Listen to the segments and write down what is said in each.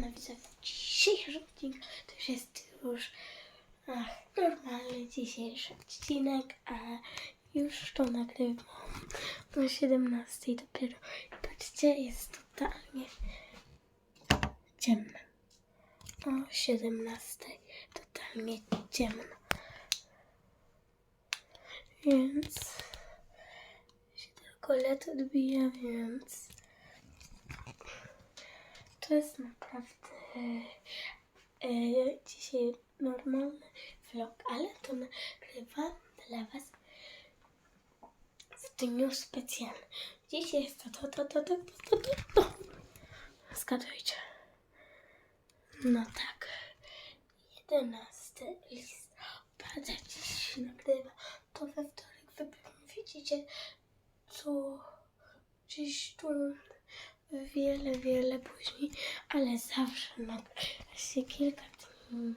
No widzę, dzisiejszy odcinek to już jest już ach, normalny dzisiejszy odcinek, a już to nagrywam o 17 dopiero. Patrzcie, jest totalnie ciemno. O 17 totalnie ciemno. Więc się tylko let odbija, więc to jest naprawdę e, dzisiaj normalny vlog, ale to nagrywam dla Was w dniu specjalnym. Dzisiaj jest to, to, to, to, to, to, to, to. Zgadujcie. No tak. 11 listopada dziś się nagrywa. To we wtorek wy pewnie widzicie, co gdzieś tu wiele, wiele później, ale nagrywa się kilka dni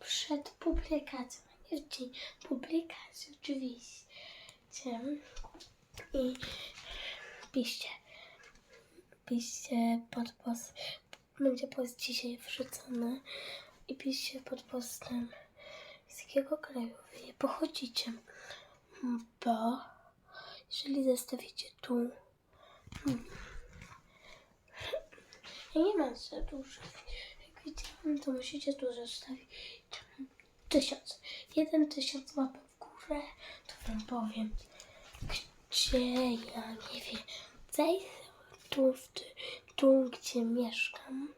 przed publikacją, a nie w dzień publikacji oczywiście. I piszcie, piszcie pod post, będzie post dzisiaj wrzucony i piszcie pod postem z jakiego kraju wy pochodzicie, bo jeżeli zostawicie tu hmm, nie mam za dużo. Jak widziałam, to musicie tu zostawić tysiąc. Jeden tysiąc łapek w górę, to wam powiem, gdzie ja nie wiem. Zajdę tu, w, tu, gdzie mieszkam,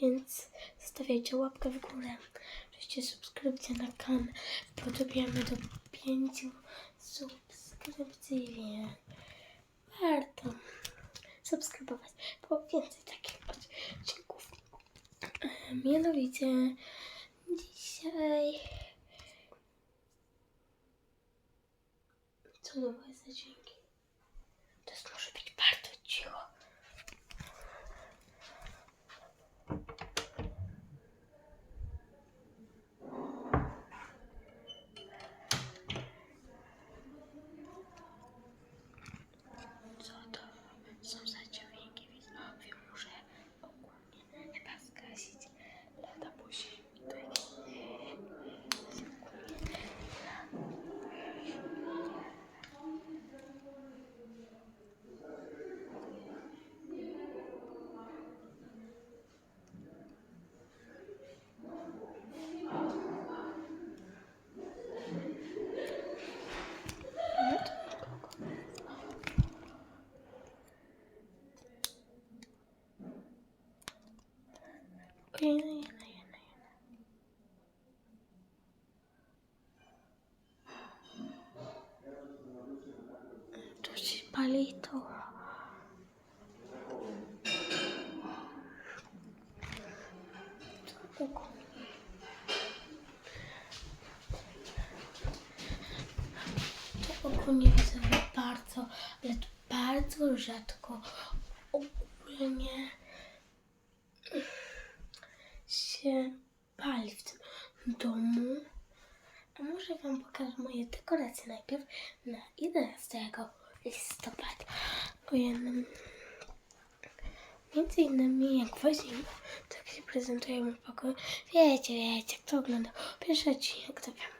więc zostawiajcie łapkę w górę. Oczywiście subskrypcję na kanał. Podobiamy do pięciu subskrypcji, warto subskrybować, bo więcej takich odcinków. Mianowicie dzisiaj. Co były za dźwięki? To jest, może być bardzo cicho. Co to są za dźwięki? Widzowie, muszę ogólnie chyba zgasić lata później. Jena, jena, jena, jena. Tu się to. Co To ogólnie widzę bardzo, ale to bardzo rzadko ogólnie się pali w tym domu. A może Wam pokażę moje dekoracje najpierw na 11 listopada. O jednym. Między innymi jak w zimę, tak się prezentuje mój pokój. Wiecie, wiecie, kto oglądał pierwszy odcinek, to wiem.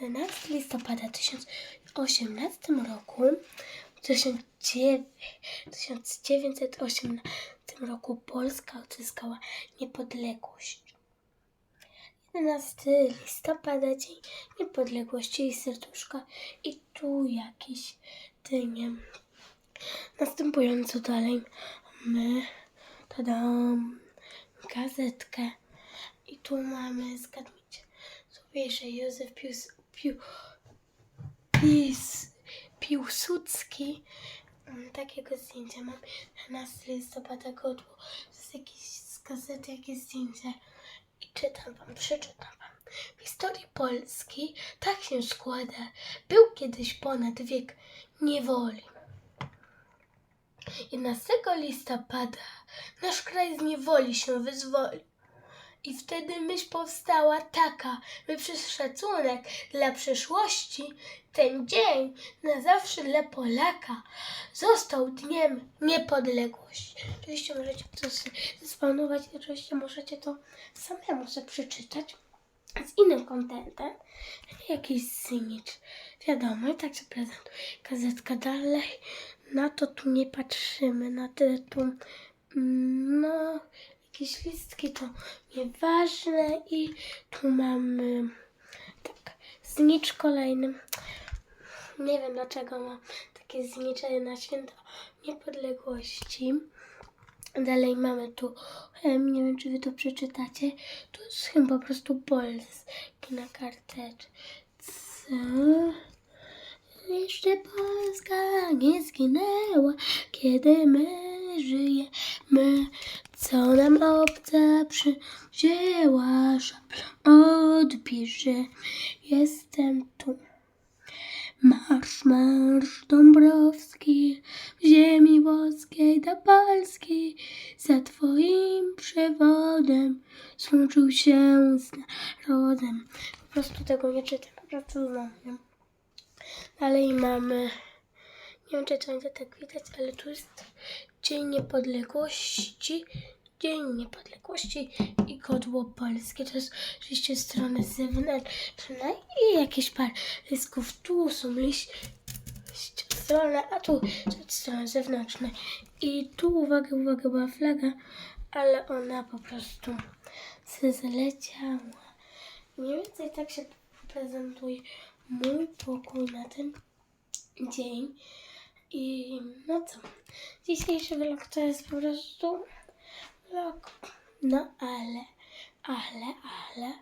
11 listopada 1018 roku, w 1900 1918 roku Polska odzyskała niepodległość. 11 listopada, Dzień Niepodległości i serduszka. I tu jakieś dynie. Następująco dalej mamy tadam, gazetkę. I tu mamy, zgadnijcie, sobie, że Józef Piłs, Pił, Pis, Piłsudski. Mm, Takiego zdjęcia mam 11 listopada godło. Jest jakieś z gazety, jakieś zdjęcie. I czytam wam, przeczytam wam. W historii Polski tak się składa. Był kiedyś ponad wiek niewoli. 11 listopada nasz kraj z niewoli się wyzwolił. I wtedy myśl powstała taka, by przez szacunek dla przyszłości ten dzień na zawsze dla Polaka został dniem niepodległości. Oczywiście możecie to sobie zespawnować, oczywiście możecie to samemu sobie przeczytać z innym kontentem. Jakiś synicz. Wiadomo, i tak się prezentuje. Gazetka dalej. Na to tu nie patrzymy. Na te tu, mm, no, jakieś listki to nieważne. I tu mamy, tak, znicz kolejny. Nie wiem dlaczego mam takie znicze na święto niepodległości. Dalej mamy tu, nie wiem czy wy to przeczytacie, to jest chyba po prostu polski na karteczce. Jeszcze Polska nie zginęła, kiedy my żyjemy. Co nam obca przywzięła, szablon odpisze. Jestem tu. Marsz, marsz Dąbrowski, w ziemi włoskiej do Polski, za twoim przewodem złączył się z tego nie czytam, po prostu znam. Dalej mamy, nie wiem czy to będzie tak widać, ale tu jest Dzień Niepodległości, Dzień Niepodległości i Godło Polskie. To jest oczywiście strony zewnętrzne i jakieś parę listków. Tu są liście strony, a tu są strony zewnętrzne. I tu, uwaga, uwaga, była flaga, ale ona po prostu se zleciała. Mniej więcej tak się prezentuje mój pokój na ten dzień. I no co? Dzisiejszy vlog to jest po prostu vlog. No ale, ale, ale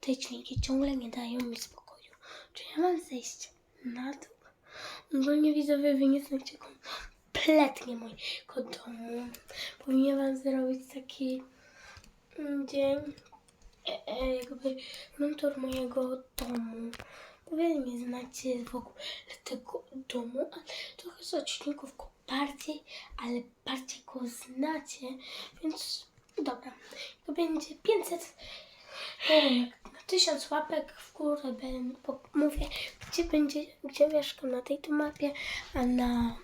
te dźwięki ciągle nie dają mi spokoju. Czy ja mam zejść na dół? Ogólnie widzowie, wy nie znacie kompletnie mojego domu. Powinienem zrobić taki mm, dzień, jakby room tour mojego domu. Bo wy nie znacie w ogóle tego domu, ale trochę z odcinków go bardziej, ale bardziej go znacie, więc dobra. To będzie 500 e, na 1000 łapek w górę będę, mówię, gdzie będzie, gdzie mieszkam na tej mapie, a na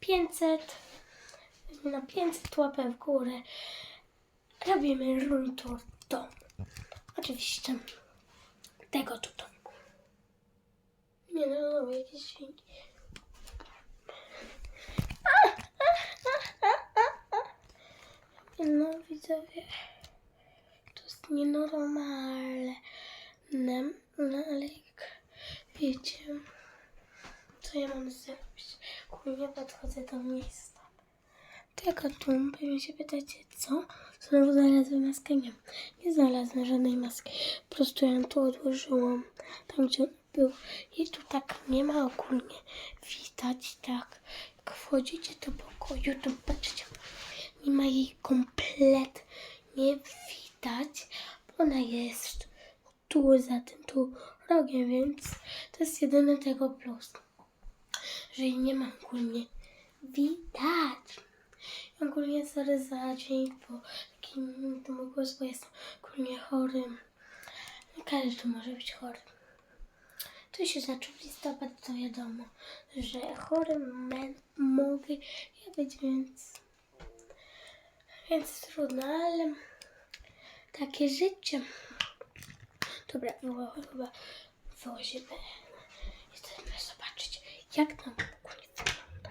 500 na 500 łapek w górę robimy room tour domu. Oczywiście tego tu domu. Nie no, no jakieś dźwięki. No widzowie, to jest nienormalne. No ale jak wiecie, co ja mam zrobić? Kurwa, podchodzę do miejsca. Tego tu, pewnie się pytacie, co? Znowu znalazłem maskę? Nie, nie znalazłem żadnej maski. Po prostu ją tu odłożyłam, tam gdzie on był. I tu tak nie ma ogólnie widać, tak. Jak wchodzicie do pokoju, to patrzcie, nie ma jej kompletnie widać, ona jest tu za tym tu rogiem, więc to jest jedyny tego plus, że jej nie ma ogólnie widać. Ogólnie sorry za dźwięk, bo takim to mój głos, bo jestem ogólnie chory. Każdy może być chory. To się zaczął listopad, to wiadomo, że chory men, mogę ja być, więc więc trudno, ale takie życie. Dobra, chyba wyłazimy. Chcemy zobaczyć, jak nam ogólnie wygląda.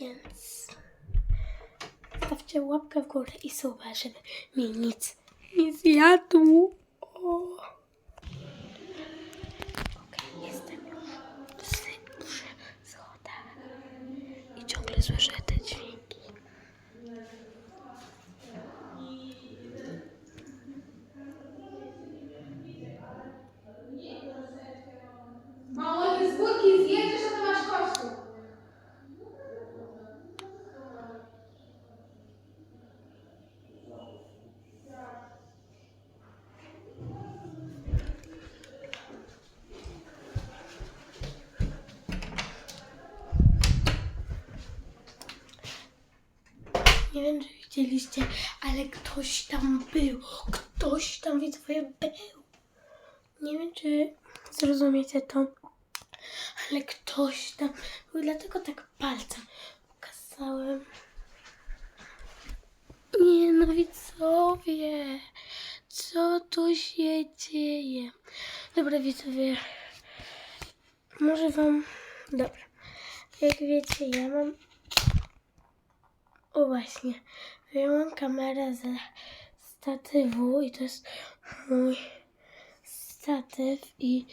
Więc stawcie łapkę w górę i suba, żeby mi nic nie zjadł. O. Okej, jestem już przy, przy schodach i ciągle słyszę te dźwięki. Mało ty z górki zjedziesz, a to masz kościół. Nie wiem, czy widzieliście, ale ktoś tam był. Ktoś tam widzowie był. Nie wiem, czy zrozumiecie to, ale ktoś tam był, dlatego tak palcem pokazałem. Nie no widzowie, co tu się dzieje? Dobra widzowie, może wam, dobra, jak wiecie ja mam, o właśnie, mam kamerę ze statywu i to jest mój statyw i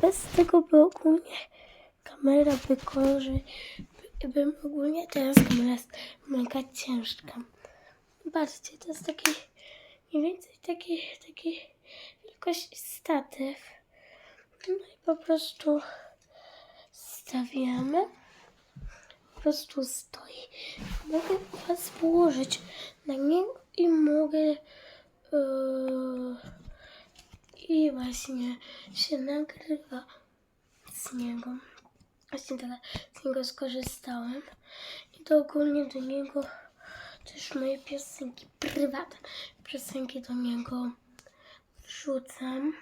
bez tego by ogólnie kamera by gorzej, by, bym ogólnie teraz kamera jest mega ciężka. Patrzcie, to jest taki mniej więcej taki, taki wielkość statyw. No i po prostu stawiamy. Prostu stoi. Mogę was położyć na niego i mogę yy, i właśnie się nagrywa z niego. Właśnie tak z niego skorzystałem. I to ogólnie do niego też moje piosenki prywatne. Piosenki do niego wrzucam.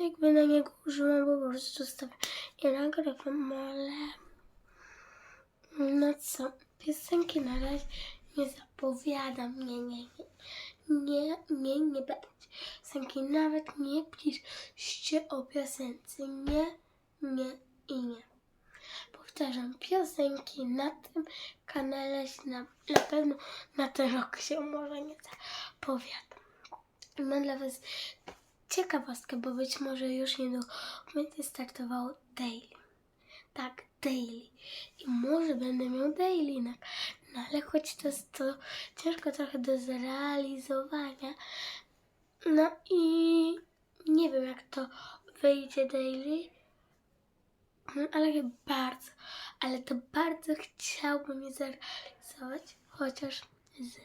Jakby na niego użyłam, po prostu stawiam i nagrywam, ale no co, piosenki na razie nie zapowiadam, nie, nie, nie, nie, nie, nie będzie. Piosenki nawet nie piszcie o piosence, nie, nie i nie. Powtarzam, piosenki na tym kanale na, na pewno na ten rok się może nie zapowiadam. Mam dla Was ciekawostkę, bo być może już niedługo będzie startowało daily. Tak, daily. I może będę miał daily, na, no ale choć to jest to ciężko trochę do zrealizowania. No i nie wiem jak to wyjdzie daily, Mm, ale bardzo, ale to bardzo chciałbym je zrealizować, chociaż z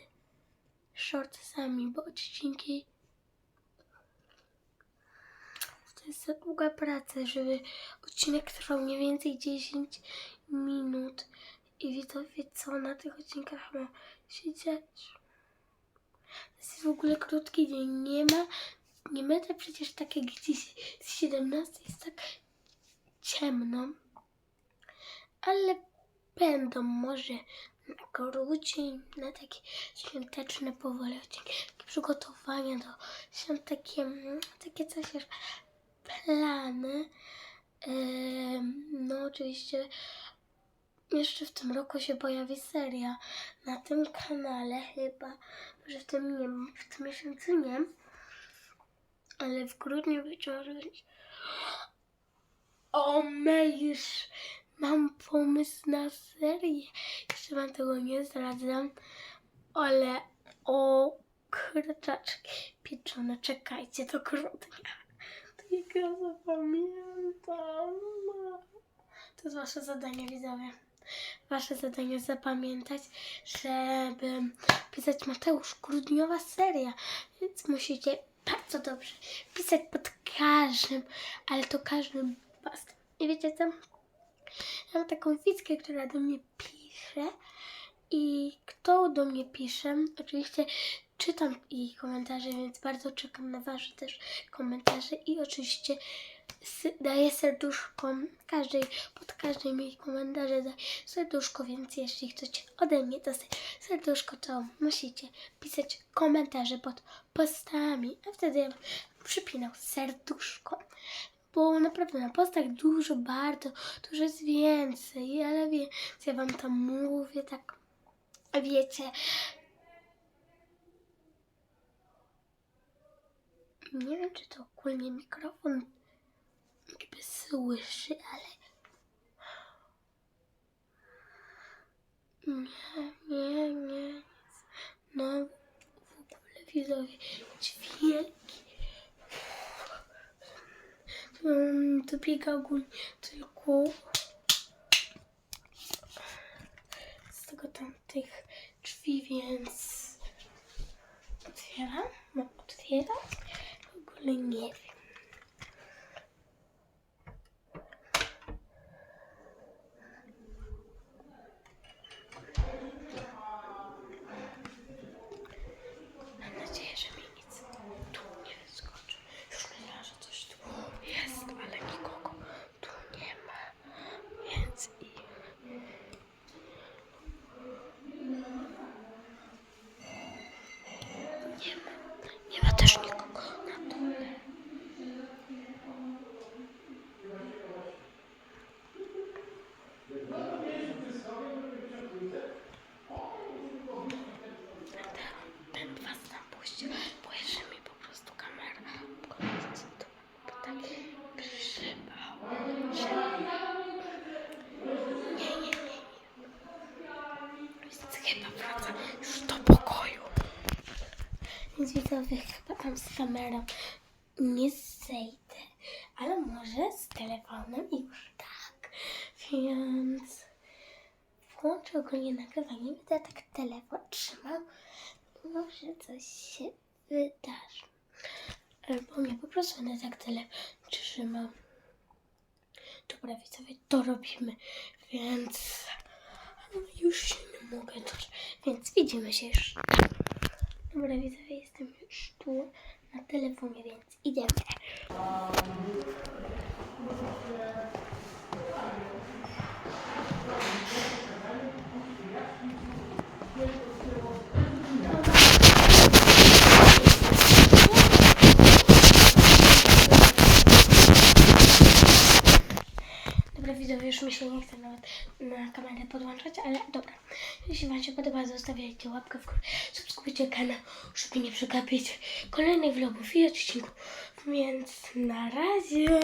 shortsami, bo odcinki to jest za długa praca, żeby odcinek trwał mniej więcej 10 minut. I widzowie co na tych odcinkach ma się dziać. To jest w ogóle krótki dzień, nie ma, nie będę przecież tak jak dziś. Z 17 jest tak ciemno, ale będą może na grudzień, na takie świąteczne powoli odcinki, takie przygotowania do świąt, takie, mm, takie coś plany. No oczywiście jeszcze w tym roku się pojawi seria na tym kanale chyba, może w tym nie, w tym miesiącu nie, ale w grudniu być może będzie o, Mejsz, mam pomysł na serię. Jeszcze wam tego nie zdradzam, ale o kurczaczki pieczone, czekajcie do grudnia. To jak ja zapamiętam. To jest wasze zadanie, widzowie. Wasze zadanie zapamiętać, żeby pisać Mateusz, grudniowa seria, więc musicie bardzo dobrze pisać pod każdym, ale to każdym pastem. I wiecie co? Ja mam taką widzkę, która do mnie pisze i kto do mnie pisze, oczywiście czytam jej komentarze, więc bardzo czekam na wasze też komentarze i oczywiście daję serduszko każdej, pod każdym jej komentarze daję serduszko, więc jeśli chcecie ode mnie dostać serduszko, to musicie pisać komentarze pod postami, a wtedy ja przypinał serduszko bo naprawdę na postach dużo, bardzo, dużo jest więcej, ale więc ja wam to mówię, tak, wiecie. Nie wiem, czy to ogólnie mikrofon jakby słyszy, ale nie, nie, nie, no w ogóle widzowie, dźwięki. Um, dobiega ogólnie tylko z tego tamtych drzwi, więc otwieram. Mam otwierać? W widzowie chyba tam z kamerą nie zejdę, ale może z telefonem już tak. Więc włączę ogólnie nagrywanie, będę tak telefon trzymał. Może coś się wydarzy. Albo nie, po prostu będę tak telefon trzymał. Dobra, widzowie, to robimy. Więc no, już się nie mogę. Więc widzimy się już. Dobra, widzowie, jestem już tu na telefonie, więc idziemy. Dobra, widzowie, już mi się nie chce na kamerę podłączać, ale dobra. Jeśli Wam się podoba, zostawiajcie łapkę w górę, subskrybujcie kanał, żeby nie przegapić kolejnych vlogów i odcinków. Więc na razie.